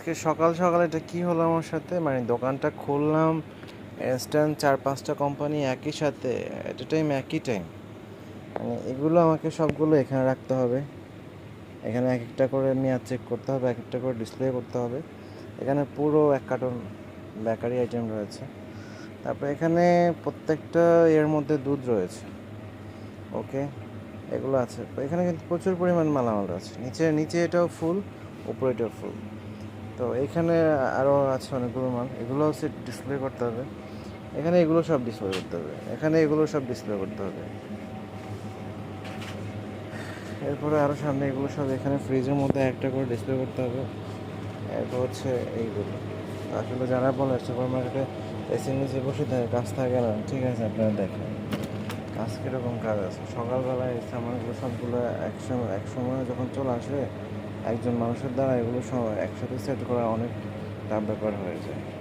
আজকে সকাল সকাল এটা কি হলো আমার সাথে? মানে দোকানটা খুললাম ইনস্ট্যান্ট চার পাঁচটা কোম্পানি একই সাথে এট এ টাইম একই টাইম মানে এগুলো আমাকে সবগুলো এখানে রাখতে হবে। এখানে এক একটা করে মেয়াদ চেক করতে হবে এক একটা করে ডিসপ্লে করতে হবে। এখানে পুরো এক কার্টন বেকারি আইটেম রয়েছে। তারপর এখানে প্রত্যেকটা এর মধ্যে দুধ রয়েছে। ওকে এগুলো আছে। এখানে কিন্তু প্রচুর পরিমাণ মালামাল আছে নিচে নিচে এটাও ফুল উপরে এটাও ফুল তো এখানে আরও আছে অনেকগুলো মাল এগুলো হচ্ছে ডিসপ্লে করতে হবে। এখানে এগুলো সব ডিসপ্লে করতে হবে। এখানে এগুলো সব ডিসপ্লে করতে হবে। এরপরে আরও সামনে এগুলো সব এখানে ফ্রিজের মধ্যে একটা করে ডিসপ্লে করতে হবে। এরপর হচ্ছে এইগুলো। আসলে যারা বলে সুপার মার্কেটে এসি নিচে বসে থাকে, কাজ থাকে না। ঠিক আছে, আপনারা দেখেন। কাজ কীরকম কাজ আছে? সকালবেলায় এই সামানগুলো সবগুলো একসময় এক সময় যখন চলে আসে একজন মানুষের দ্বারা এগুলো সব একসাথে সেট করা অনেক টাফ ব্যাপার হয়ে যায়।